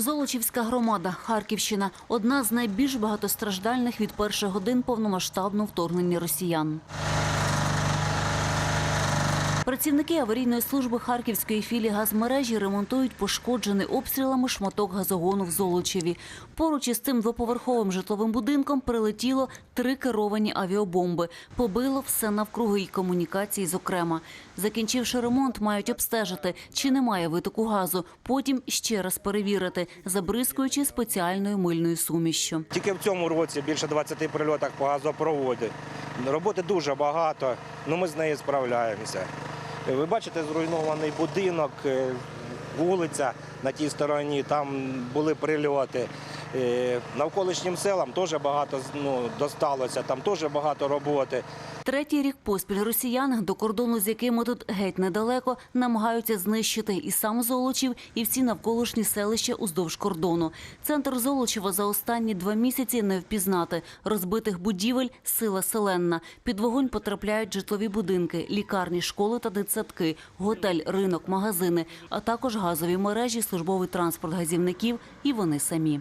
Золочівська громада, Харківщина – одна з найбільш багатостраждальних від перших годин повномасштабного вторгнення росіян. Працівники аварійної служби Харківської філії газмережі ремонтують пошкоджений обстрілами шматок газогону в Золочеві. Поруч із цим двоповерховим житловим будинком прилетіло три керовані авіабомби. Побило все навкруги і комунікації, зокрема. Закінчивши ремонт, мають обстежити, чи немає витоку газу. Потім ще раз перевірити, забризкуючи спеціальною мильною сумішшю. Тільки в цьому році більше 20 прильотів по газопроводі. Роботи дуже багато, але ми з нею справляємося. Ви бачите зруйнований будинок, е, вулиця на тій стороні, там були прильоти. Навколишнім селам теж багато ну, досталося, там теж багато роботи. Третій рік поспіль росіяни, до кордону з якими тут геть недалеко, намагаються знищити і сам Золочів, і всі навколишні селища уздовж кордону. Центр Золочева за останні два місяці не впізнати. Розбитих будівель – сила селенна. Під вогонь потрапляють житлові будинки, лікарні, школи та дитсадки, готель, ринок, магазини, а також газові мережі, службовий транспорт газівників і вони самі.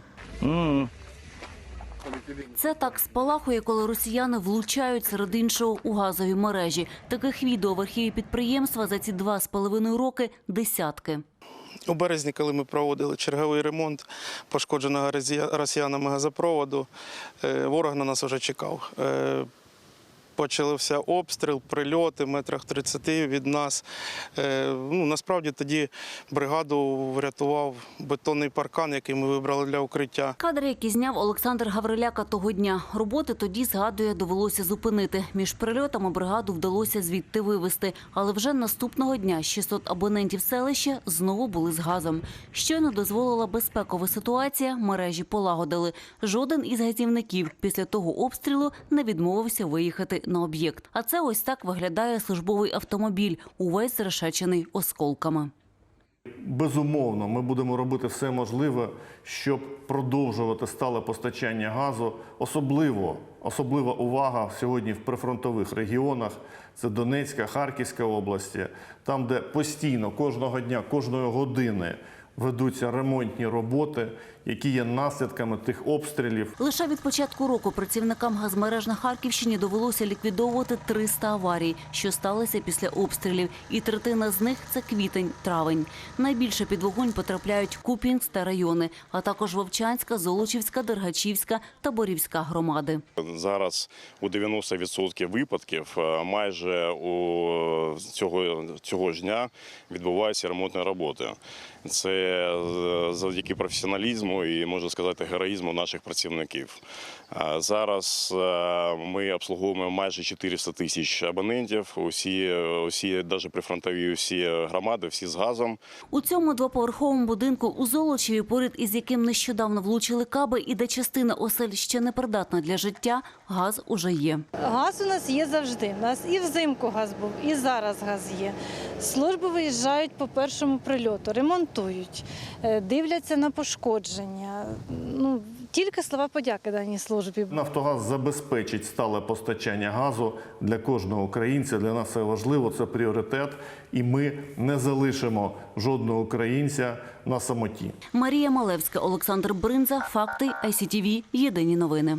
Це так спалахує, коли росіяни влучають серед іншого у газові мережі. Таких відео в архіві підприємства за ці два з половиною роки десятки. У березні, коли ми проводили черговий ремонт пошкодженого росіянами газопроводу, е, ворог на нас вже чекав. Почався обстріл, прильоти в метрах 30 від нас. Е, Ну, насправді тоді бригаду врятував бетонний паркан, який ми вибрали для укриття. Кадри, які зняв Олександр Гавриляка того дня. Роботи тоді, згадує, довелося зупинити. Між прильотами бригаду вдалося звідти вивезти. Але вже наступного дня 600 абонентів селища знову були з газом. Щойно дозволила безпекова ситуація, мережі полагодили. Жоден із газівників після того обстрілу не відмовився виїхати на об'єкт. А це ось так виглядає службовий автомобіль, увесь зрешечений осколками. Безумовно, ми будемо робити все можливе, щоб продовжувати стале постачання газу. Особливо, особлива увага сьогодні в прифронтових регіонах. Це Донецька, Харківська області, там, де постійно кожного дня, кожної години ведуться ремонтні роботи, які є наслідками тих обстрілів. Лише від початку року працівникам газмереж на Харківщині довелося ліквідовувати 300 аварій, що сталися після обстрілів, і третина з них це квітень-травень. Найбільше під вогонь потрапляють Куп'янськ та райони, а також Вовчанська, Золочівська, Дергачівська та Борівська громади. Зараз у 90% випадків е, майже у цього, цього ж дня відбуваються ремонтні роботи. Це завдяки професіоналізму і можна сказати героїзму наших працівників. Зараз е, ми обслуговуємо майже 400 тисяч абонентів. Усі, усі навіть прифронтові, усі громади, всі з газом. У цьому двоповерховому будинку у Золочеві, поряд із яким нещодавно влучили каби, і де частина осель ще не придатна для життя, газ уже є. Газ у нас є завжди. У нас і взимку газ був, і зараз газ є. Служби виїжджають по першому прильоту, ремонтують, е, дивляться на пошкодження. Ну, тільки слова подяки даній службі. Нафтогаз забезпечить стале постачання газу для кожного українця. Для нас це важливо, це пріоритет, і ми не залишимо жодного українця на самоті. Марія Малевська, Олександр Бринза, Факти, ICTV, Єдині новини.